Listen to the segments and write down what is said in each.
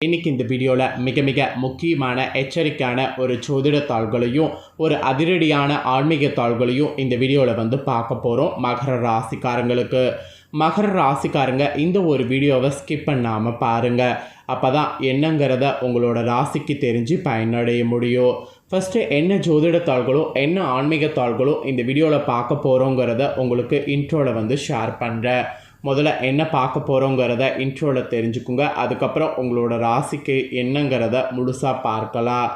இன்னைக்கு இந்த வீடியோவில் மிக மிக முக்கியமான எச்சரிக்கையான ஒரு ஜோதிட தாள்களையும் ஒரு அதிரடியான ஆன்மீக தாள்களையும் இந்த வீடியோவில் வந்து பார்க்க போகிறோம் மகர ராசிக்காரங்களுக்கு. மகர ராசிக்காரங்க இந்த ஒரு வீடியோவை ஸ்கிப் பண்ணாமல் பாருங்கள் அப்போ தான் என்னங்கிறத உங்களோட ராசிக்கு தெரிஞ்சு பயனடைய முடியும். ஃபஸ்ட்டு என்ன ஜோதிட என்ன ஆன்மீக இந்த வீடியோவில் பார்க்க போகிறோங்கிறத உங்களுக்கு இன்ட்ரோவில் வந்து ஷேர் பண்ணுறேன் முதல்ல என்ன பார்க்க போகிறோங்கிறத இன்ட்ரோவில் தெரிஞ்சுக்குங்க. அதுக்கப்புறம் உங்களோட ராசிக்கு என்னங்கிறத முழுசாக பார்க்கலாம்.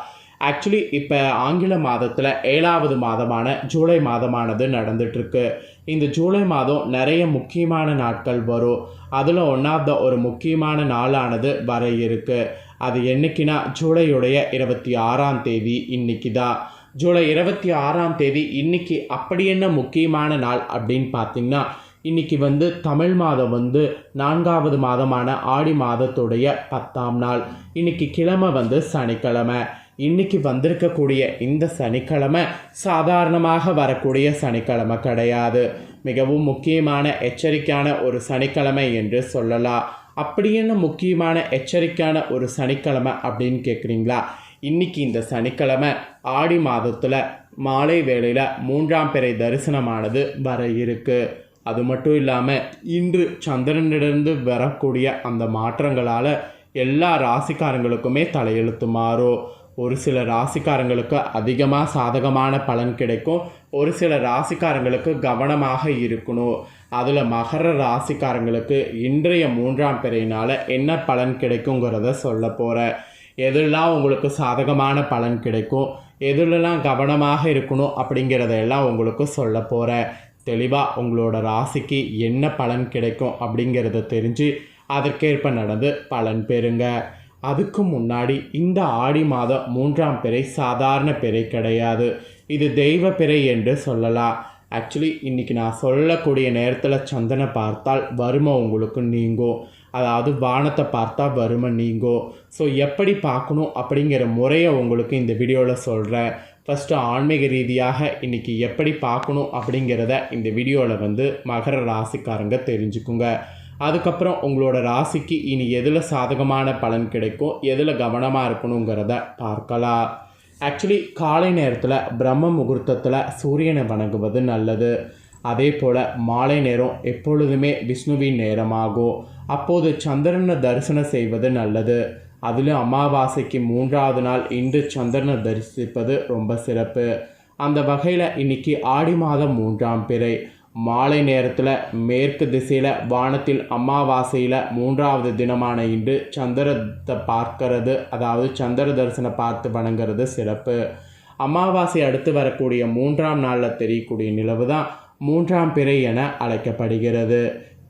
ஆக்சுவலி இப்போ ஆங்கில மாதத்தில் ஏழாவது மாதமான ஜூலை மாதமானது நடந்துட்டுருக்கு. இந்த ஜூலை மாதம் நிறைய முக்கியமான நாட்கள் வரும். அதில் ஒன்றாவது ஒரு முக்கியமான நாளானது வர இருக்குது அது என்னைக்குன்னா ஜூலையுடைய இருபத்தி ஆறாம் தேதி இன்னைக்கு தான் ஜூலை இருபத்தி ஆறாம் தேதி இன்னைக்கு அப்படி என்ன முக்கியமான நாள் அப்படின்னு பார்த்தீங்கன்னா இன்னைக்கு வந்து தமிழ் மாதம் வந்து நான்காவது மாதமான ஆடி மாதத்துடைய பத்தாம் நாள். இன்னைக்கு கிழமை வந்து சனிக்கிழமை. இன்னைக்கு வந்திருக்கக்கூடிய இந்த சனிக்கிழமை சாதாரணமாக வரக்கூடிய சனிக்கிழமை கிடையாது. மிகவும் முக்கியமான எச்சரிக்கையான ஒரு சனிக்கிழமை என்று சொல்லலாம். அப்படி என்ன முக்கியமான எச்சரிக்கையான ஒரு சனிக்கிழமை அப்படின்னு கேட்குறீங்களா இன்னைக்கு இந்த சனிக்கிழமை ஆடி மாதத்தில் மாலை வேளையில் மூன்றாம் பிறை தரிசனமானது வர இருக்குது அது மட்டும் இல்லாமல் இன்று சந்திரனிடந்து வரக்கூடிய அந்த மாற்றங்களால் எல்லா ராசிக்காரங்களுக்குமே தலையெழுத்து மாறும் ஒரு சில ராசிக்காரங்களுக்கு அதிகமாக சாதகமான பலன் கிடைக்கும் ஒரு சில ராசிக்காரங்களுக்கு கவனமாக இருக்கணும். அதில் மகர ராசிக்காரங்களுக்கு இன்றைய மூன்றாம் பிறையினால் என்ன பலன் கிடைக்குங்கிறத சொல்ல போகிறேன் எதெல்லாம் உங்களுக்கு சாதகமான பலன் கிடைக்கும் எதுலலாம் கவனமாக இருக்கணும் அப்படிங்கிறதையெல்லாம் உங்களுக்கு சொல்ல போகிறேன் தெளிவாக உங்களோட ராசிக்கு என்ன பலன் கிடைக்கும் அப்படிங்கிறத தெரிஞ்சு அதற்கேற்ப நடந்து பலன் பெறுங்க. அதுக்கு முன்னாடி இந்த ஆடி மாதம் மூன்றாம் பிறை சாதாரண பிறை கிடையாது. இது தெய்வ பிறை என்று சொல்லலாம். ஆக்சுவலி இன்றைக்கி நான் சொல்லக்கூடிய நேரத்தில் சந்தனை பார்த்தால் வறுமை உங்களுக்கு நீங்கும். அதாவது வானத்தை பார்த்தா வறுமை நீங்கும். ஸோ எப்படி பார்க்கணும் அப்படிங்கிற முறையை உங்களுக்கு இந்த வீடியோவில் சொல்கிறேன் ஃபஸ்ட்டு ஆன்மீக ரீதியாக இன்றைக்கி எப்படி பார்க்கணும் அப்படிங்கிறத இந்த வீடியோவில் வந்து மகர ராசிக்காரங்க தெரிஞ்சுக்குங்க. அதுக்கப்புறம் உங்களோட ராசிக்கு இனி எதில் சாதகமான பலன் கிடைக்கும் எதில் கவனமாக இருக்கணுங்கிறத பார்க்கலாம். ஆக்சுவலி காலை நேரத்தில் பிரம்ம முகூர்த்தத்தில் சூரியனை வணங்குவது நல்லது. அதே போல் மாலை நேரம் எப்பொழுதுமே விஷ்ணுவின் நேரமாகும். அப்போது சந்திரனை தரிசனம் செய்வது நல்லது. அதிலும் அமாவாசைக்கு மூன்றாவது நாள் இன்று சந்திரனை தரிசிப்பது ரொம்ப சிறப்பு. அந்த வகையில் இன்னைக்கு ஆடி மாதம் மூன்றாம் பிறை. மாலை நேரத்தில் மேற்கு திசையில் வானத்தில் அமாவாசையில் மூன்றாவது தினமான இன்று சந்திரத்தை பார்க்கறது அதாவது சந்திர தரிசனம் பார்த்து வணங்குறது சிறப்பு. அமாவாசை அடுத்து வரக்கூடிய மூன்றாம் நாளில் தெரியக்கூடிய நிலவு தான் மூன்றாம் பிறை என அழைக்கப்படுகிறது.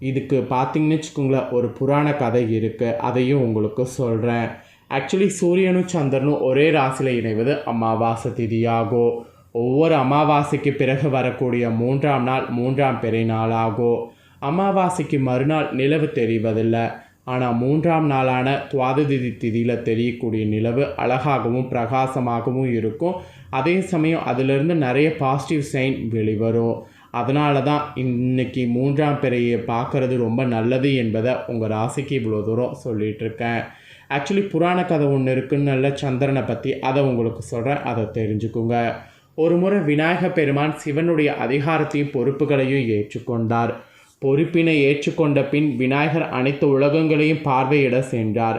இதுக்கு பார்த்தீங்கன்னு வச்சுக்கோங்களேன் ஒரு புராண கதை இருக்குது அதையும் உங்களுக்கு சொல்கிறேன் ஆக்சுவலி சூரியனும் சந்திரனும் ஒரே ராசியில் இணைவது அமாவாசை திதியாகும். ஒவ்வொரு அமாவாசைக்கு பிறகு வரக்கூடிய மூன்றாம் நாள் மூன்றாம் பிறை நாளாகும். அமாவாசைக்கு மறுநாள் நிலவு தெரிவதில்லை. ஆனால் மூன்றாம் நாளான துவாததிதி திதியில் தெரியக்கூடிய நிலவு அழகாகவும் பிரகாசமாகவும் இருக்கும். அதே சமயம் அதிலிருந்து நிறைய பாசிட்டிவ் சைன் வெளிவரும். அதனால தான் இன்றைக்கி மூன்றாம் பிறையை பார்க்குறது ரொம்ப நல்லது என்பதை உங்கள் ராசிக்கு இவ்வளோ தூரம் சொல்லிகிட்ருக்கேன் ஆக்சுவலி புராண கதை ஒன்று இருக்குன்னு நல்ல சந்திரனை பற்றி அதை உங்களுக்கு சொல்கிறேன் அதை தெரிஞ்சுக்குங்க. ஒரு முறை விநாயக பெருமான் சிவனுடைய அதிகாரத்தையும் பொறுப்புகளையும் ஏற்றுக்கொண்டார். பொறுப்பினை ஏற்றுக்கொண்ட பின் விநாயகர் அனைத்து உலகங்களையும் பார்வையிட சென்றார்.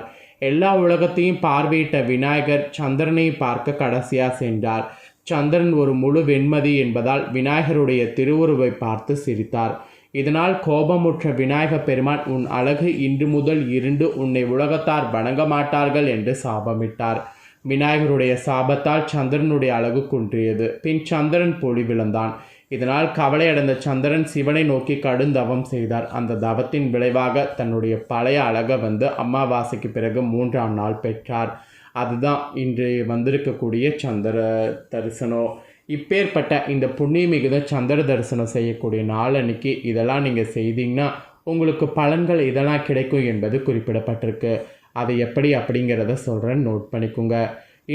எல்லா உலகத்தையும் பார்வையிட்ட விநாயகர் சந்திரனை பார்க்க கடைசியாக சென்றார். சந்திரன் ஒரு முழு வெண்மதி என்பதால் விநாயகருடைய திருவுருவை பார்த்து சிரித்தார். இதனால் கோபமுற்ற விநாயக பெருமான் உன் அழகு இன்று முதல் இருண்டு உன்னை உலகத்தார் வணங்க மாட்டார்கள் என்று சாபமிட்டார். விநாயகருடைய சாபத்தால் சந்திரனுடைய அழகு குன்றியது. பின் சந்திரன் பொழி விழுந்தான். இதனால் கவலையடைந்த சந்திரன் சிவனை நோக்கி கடும் தவம் செய்தார். அந்த தவத்தின் விளைவாக தன்னுடைய பழைய அழகை வந்து அமாவாசைக்கு பிறகு மூன்றாம் நாள் பெற்றார். அதுதான் இன்று வந்திருக்கக்கூடிய சந்திர தரிசனம். இப்பேற்பட்ட இந்த புண்ணிய மிகுந்த சந்திர தரிசனம் செய்யக்கூடிய நாள் அன்னைக்கு இதெல்லாம் நீங்கள் செய்தீங்கன்னா உங்களுக்கு பலன்கள் இதெல்லாம் கிடைக்கும் என்பது குறிப்பிடப்பட்டிருக்கு. அது எப்படி அப்படிங்கிறத சொல்கிறேன் நோட் பண்ணிக்கோங்க.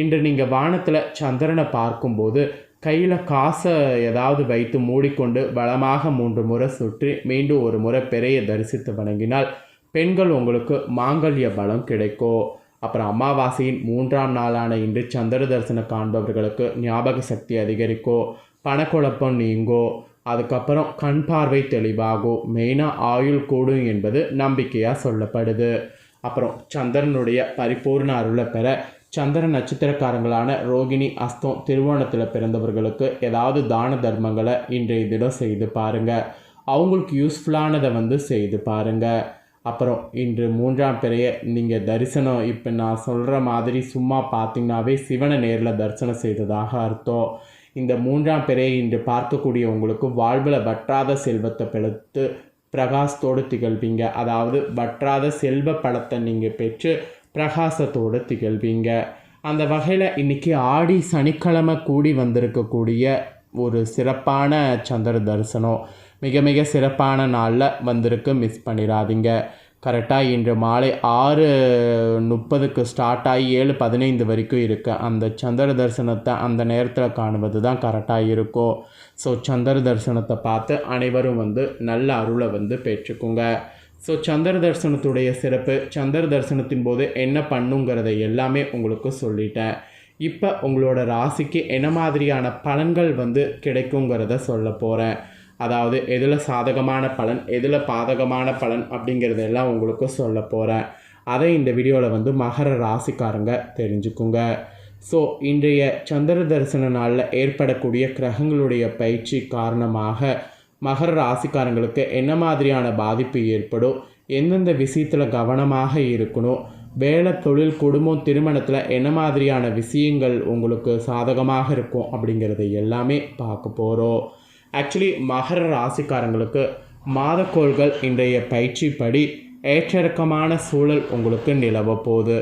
இன்று நீங்கள் வானத்தில் சந்திரனை பார்க்கும்போது கையில் காசை ஏதாவது வைத்து மூடிக்கொண்டு வளமாக மூன்று முறை சுற்றி மீண்டும் ஒரு முறை பெரிய தரிசித்து வணங்கினால் பெண்கள் உங்களுக்கு மாங்கல்ய பலம் கிடைக்கும். அப்புறம் அமாவாசையின் மூன்றாம் நாளான இன்று சந்திர தரிசனம் காண்பவர்களுக்கு ஞாபக சக்தி அதிகரிக்கோ பணக்குழப்பம் நீங்கோ அதுக்கப்புறம் கண் பார்வை தெளிவாகும் மெயினாக ஆயுள் கூடும் என்பது நம்பிக்கையாக சொல்லப்படுது. அப்புறம் சந்திரனுடைய பரிபூர்ண அருளை பெற சந்திர நட்சத்திரக்காரங்களான ரோகிணி அஸ்தம் திருவோணத்தில் பிறந்தவர்களுக்கு ஏதாவது தான தர்மங்களை இன்றைய தினம் செய்து பாருங்கள் அவங்களுக்கு யூஸ்ஃபுல்லானதை வந்து செய்து பாருங்கள் அப்புறம் இன்று மூன்றாம் பிறைய நீங்கள் தரிசனம். இப்போ நான் சொல்கிற மாதிரி சும்மா பார்த்தீங்கன்னாவே சிவனை நேரில் தரிசனம் செய்ததாக அர்த்தம். இந்த மூன்றாம் பிறையை இன்று பார்க்கக்கூடிய உங்களுக்கு வாழ்வில் வற்றாத செல்வத்தை பெடுத்து பிரகாசத்தோடு திகழ்வீங்க. அதாவது வற்றாத செல்வ பழத்தை நீங்கள் பெற்று பிரகாசத்தோடு திகழ்வீங்க. அந்த வகையில் இன்றைக்கி ஆடி சனிக்கிழமை கூடி வந்திருக்கக்கூடிய ஒரு சிறப்பான சந்திர தரிசனம். மிக மிக சிறப்பான நாளில் வந்திருக்கு. மிஸ் பண்ணிடாதீங்க கரெக்டாக இன்று மாலை ஆறு முப்பதுக்கு ஸ்டார்ட் ஆகி ஏழு பதினைந்து வரைக்கும் இருக்குது அந்த சந்திர தரிசனத்தை அந்த நேரத்தில் காணுவது தான் கரெக்டாக இருக்கும் ஸோ சந்திர தரிசனத்தை பார்த்து அனைவரும் வந்து நல்ல அருளை வந்து பெற்றுக்குங்க. ஸோ சந்திர தரிசனத்துடைய சிறப்பு சந்திர தரிசனத்தின் போது என்ன பண்ணுங்கிறத எல்லாமே உங்களுக்கு சொல்லிட்டேன். இப்போ உங்களோட ராசிக்கு என்ன மாதிரியான பலன்கள் வந்து கிடைக்குங்கிறத சொல்ல போகிறேன் அதாவது எதில் சாதகமான பலன் எதில் பாதகமான பலன் அப்படிங்கிறது எல்லாம் உங்களுக்கு சொல்ல போகிறேன் அதை இந்த வீடியோவில் வந்து மகர ராசிக்காரங்க தெரிஞ்சுக்குங்க. ஸோ இன்றைய சந்திர தரிசன நாளில் ஏற்படக்கூடிய கிரகங்களுடைய பயிற்சி காரணமாக மகர ராசிக்காரங்களுக்கு என்ன மாதிரியான பாதிப்பு ஏற்படும்? எந்தெந்த விஷயத்தில் கவனமாக இருக்கணும்? வேலை தொழில் குடும்பம் திருமணத்தில் என்ன மாதிரியான விஷயங்கள் உங்களுக்கு சாதகமாக இருக்கும் அப்படிங்கிறத எல்லாமே பார்க்க போகிறோம் ஆக்சுவலி மகர ராசிக்காரங்களுக்கு மாதக்கோள்கள் இன்றைய பயிற்சிப்படி ஏற்றிறக்கமான சூழல் உங்களுக்கு நிலவ போகுது.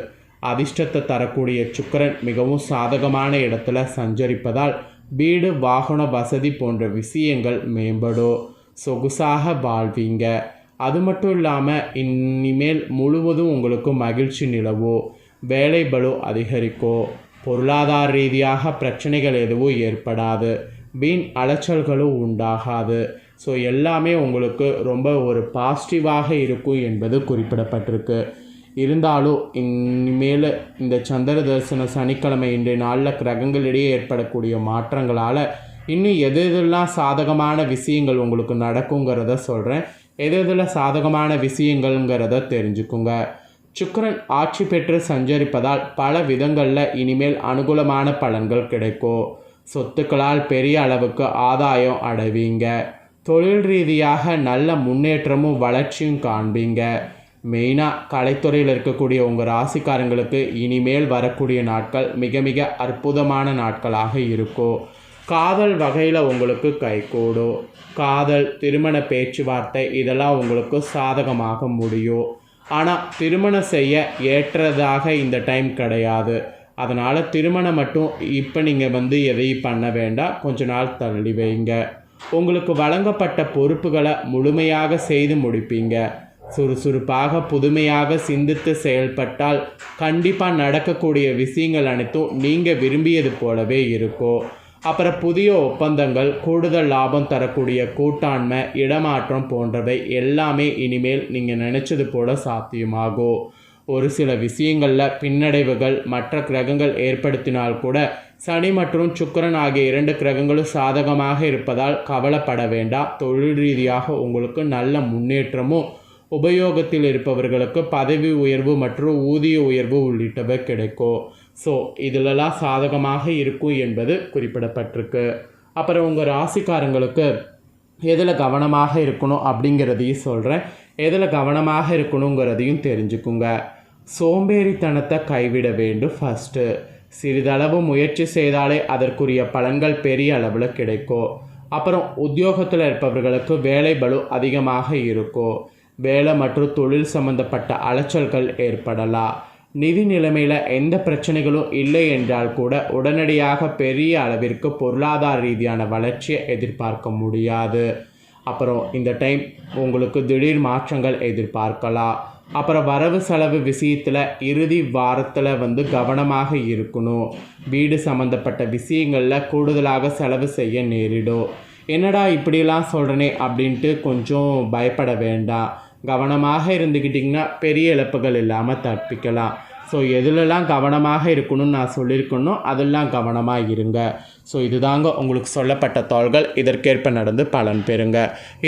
அதிர்ஷ்டத்தை தரக்கூடிய சுக்கரன் மிகவும் சாதகமான இடத்துல சஞ்சரிப்பதால் வீடு வாகன வசதி போன்ற விஷயங்கள் மேம்படும். சொகுசாக வாழ்வீங்க. அது மட்டும் இல்லாமல் இனிமேல் முழுவதும் உங்களுக்கு மகிழ்ச்சி நிலவோ வேலை பலு அதிகரிக்கோ பொருளாதார ரீதியாக பிரச்சனைகள் எதுவும் ஏற்படாது. வீண் அலைச்சல்களும் உண்டாகாது. ஸோ எல்லாமே உங்களுக்கு ரொம்ப ஒரு பாசிட்டிவாக இருக்கும் என்பது குறிப்பிடப்பட்டிருக்கு. இருந்தாலும் இனிமேல் இந்த சந்திர தரிசன சனிக்கிழமை இன்றைய நாளில் கிரகங்களிடையே ஏற்படக்கூடிய மாற்றங்களால் இன்னும் எது எதெல்லாம் சாதகமான விஷயங்கள் உங்களுக்கு நடக்குங்கிறத சொல்கிறேன் எது எதில் சாதகமான விஷயங்கள்ங்கிறத தெரிஞ்சுக்குங்க. சுக்கரன் ஆட்சி பெற்று சஞ்சரிப்பதால் பல விதங்களில் இனிமேல் அனுகூலமான பலன்கள் கிடைக்கும். சொத்துக்களால் பெரிய அளவுக்கு ஆதாயம் அடைவீங்க. தொழில் ரீதியாக நல்ல முன்னேற்றமும் வளர்ச்சியும் காண்பீங்க. மெயினாக கலைத்துறையில் இருக்கக்கூடிய உங்கள் ராசிக்காரங்களுக்கு இனிமேல் வரக்கூடிய நாட்கள் மிக மிக அற்புதமான நாட்களாக இருக்கும். காதல் வகையில் உங்களுக்கு கைகூடும். காதல் திருமண பேச்சுவார்த்தை இதெல்லாம் உங்களுக்கு சாதகமாக முடியும். ஆனால் திருமணம் செய்ய ஏற்றதாக இந்த டைம் கிடையாது. அதனால் திருமணம் மட்டும் இப்போ நீங்கள் வந்து எதையும் பண்ண வேண்டாம். கொஞ்ச நாள் தள்ளி வைங்க. உங்களுக்கு வழங்கப்பட்ட பொறுப்புகளை முழுமையாக செய்து முடிப்பீங்க. சுறுசுறுப்பாக புதுமையாக சிந்தித்து செயல்பட்டால் கண்டிப்பாக நடக்கக்கூடிய விஷயங்கள் அனைத்தும் நீங்கள் விரும்பியது போலவே இருக்கும். அப்புறம் புதிய ஒப்பந்தங்கள் கூடுதல் லாபம் தரக்கூடிய கூட்டாண்மை இடமாற்றம் போன்றவை எல்லாமே இனிமேல் நீங்கள் நினச்சது போல சாத்தியமாகும். ஒரு சில விஷயங்களில் பின்னடைவுகள் மற்ற கிரகங்கள் ஏற்படுத்தினால் கூட சனி மற்றும் சுக்கரன் ஆகிய இரண்டு கிரகங்களும் சாதகமாக இருப்பதால் கவலைப்பட வேண்டாம். தொழில் ரீதியாக உங்களுக்கு நல்ல முன்னேற்றமும் உபயோகத்தில் இருப்பவர்களுக்கு பதவி உயர்வு மற்றும் ஊதிய உயர்வு உள்ளிட்டவை கிடைக்கும். ஸோ இதிலெல்லாம் சாதகமாக இருக்கும் என்பது குறிப்பிடப்பட்டிருக்கு. அப்புறம் உங்கள் ராசிக்காரங்களுக்கு எதில் கவனமாக இருக்கணும் அப்படிங்கிறதையும் சொல்கிறேன் எதில் கவனமாக இருக்கணுங்கிறதையும் தெரிஞ்சுக்குங்க. சோம்பேறித்தனத்தை கைவிட வேண்டும் ஃபஸ்ட்டு சிறிதளவு முயற்சி செய்தாலே அதற்குரிய பலன்கள் பெரிய அளவில் கிடைக்கும். அப்புறம் உத்தியோகத்தில் இருப்பவர்களுக்கு வேலை பலு அதிகமாக இருக்கும். வேலை மற்றும் தொழில் சம்பந்தப்பட்ட அலைச்சல்கள் ஏற்படலாம். நிதி நிலைமையில் எந்த பிரச்சனைகளும் இல்லை என்றால் கூட உடனடியாக பெரிய அளவிற்கு பொருளாதார ரீதியான வளர்ச்சியை எதிர்பார்க்க முடியாது. அப்புறம் இந்த டைம் உங்களுக்கு திடீர் மாற்றங்கள் எதிர்பார்க்கலாம். அப்புறம் வரவு செலவு விஷயத்தில் இறுதி வாரத்தில் வந்து கவனமாக இருக்கணும். வீடு சம்மந்தப்பட்ட விஷயங்களில் கூடுதலாக செலவு செய்ய நேரிடும். என்னடா இப்படிலாம் சொல்கிறனே அப்படின்ட்டு கொஞ்சம் பயப்பட வேண்டாம். கவனமாக இருந்துக்கிட்டிங்கன்னா பெரிய இழப்புகள் இல்லாமல் தப்பிக்கலாம். ஸோ எதுலெல்லாம் கவனமாக இருக்கணும்னு நான் சொல்லியிருக்கணும் அதெல்லாம் கவனமாக இருங்க. ஸோ இதுதாங்க உங்களுக்கு சொல்லப்பட்ட தாள்கள். இதற்கேற்ப நடந்து பலன் பெறுங்க.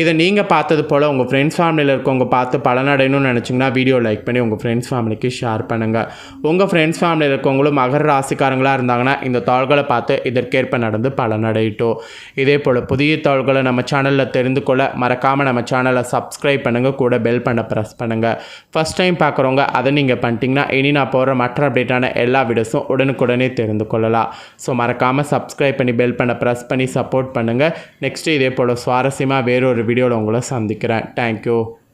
இதை நீங்கள் பார்த்தது போல் உங்கள் ஃப்ரெண்ட்ஸ் ஃபேமிலியில் இருக்கவங்க பார்த்து பலனடையணும்னு நினச்சிங்கன்னா வீடியோ லைக் பண்ணி உங்கள் ஃப்ரெண்ட்ஸ் ஃபேமிலிக்கு ஷேர் பண்ணுங்கள் உங்கள் ஃப்ரெண்ட்ஸ் ஃபேமிலியில் இருக்கவங்களும் மகர ராசிக்காரங்களாக இருந்தாங்கன்னா இந்த தாள்களை பார்த்து இதற்கேற்ப நடந்து பலனடையட்டும் இதே போல் புதிய தாள்களை நம்ம சேனலில் தெரிந்து கொள்ள மறக்காமல் நம்ம சேனலை சப்ஸ்கிரைப் பண்ணுங்கள் கூட பெல் பண்ண ப்ரெஸ் பண்ணுங்கள் ஃபஸ்ட் டைம் பார்க்குறவங்க அதை நீங்கள் பண்ணிட்டீங்கன்னா இனி நான் போகிற மற்ற அப்டேட்டான எல்லா வீடியோஸும் உடனுக்குடனே தெரிந்து கொள்ளலாம். ஸோ மறக்காமல் சப்ஸ்கிரைப் பண்ணி பெல் பண்ண ப்ரெஸ் பண்ணி சப்போர்ட் பண்ணுங்கள் நெக்ஸ்ட்டு இதே போல் சுவாரஸ்யமாக வேறொரு வீடியோவில் உங்களை சந்திக்கிறேன். தேங்க்யூ